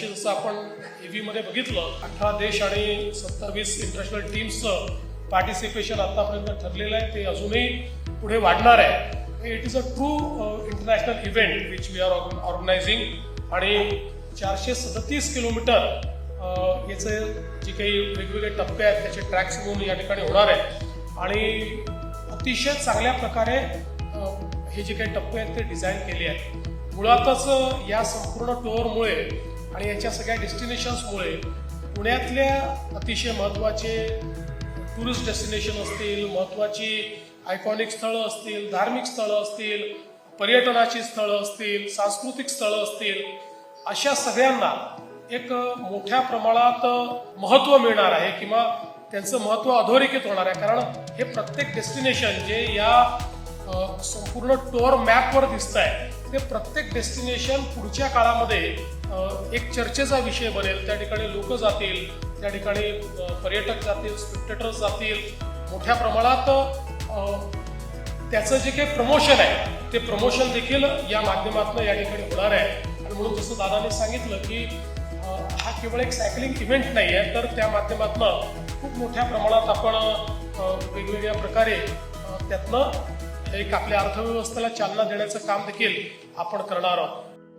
जसं आपण ए व्हीमध्ये बघितलं अठरा देश आणि सत्तावीस इंटरनॅशनल टीम्सचं पार्टिसिपेशन आतापर्यंत ठरलेलं आहे. ते अजूनही पुढे वाढणार आहे. It is a true international event which we are organizing आणि चारशे सदतीस किलोमीटर uh, याचे जे काही वेगवेगळे टप्पे आहेत त्याचे ट्रॅक्स म्हणून या ठिकाणी होणार आहे. आणि अतिशय चांगल्या प्रकारे uh, हे जे काही टप्पे आहेत ते डिझाईन केले आहेत. मुळातच या संपूर्ण टूरमुळे आणि याच्या सगळ्या डेस्टिनेशन्समुळे पुण्यातल्या अतिशय महत्त्वाचे टुरिस्ट डेस्टिनेशन असतील महत्त्वाची आयकॉनिक स्थळं असतील धार्मिक स्थळं असतील पर्यटनाची स्थळं असतील सांस्कृतिक स्थळं असतील अशा सगळ्यांना एक मोठ्या प्रमाणात महत्त्व मिळणार आहे किंवा त्यांचं महत्त्व अधोरेखित होणार आहे. कारण हे प्रत्येक डेस्टिनेशन जे या संपूर्ण टोर मॅपवर दिसत आहे ते प्रत्येक डेस्टिनेशन पुढच्या काळामध्ये एक चर्चेचा विषय बनेल. त्या ठिकाणी लोक जातील त्या ठिकाणी पर्यटक जातील स्पेक्टेटर्स जातील. मोठ्या प्रमाणात त्याचं जे काही प्रमोशन आहे ते प्रमोशन देखील या माध्यमातून या ठिकाणी होणार आहे. आणि म्हणून जसं दादाने सांगितलं की हा केवळ एक सायकलिंग इव्हेंट नाही आहे तर त्या माध्यमातून खूप मोठ्या प्रमाणात आपण वेगवेगळ्या प्रकारे त्यातनं एक आपल्या अर्थव्यवस्थेला चालना देण्याचं काम देखील आपण करणार आहोत.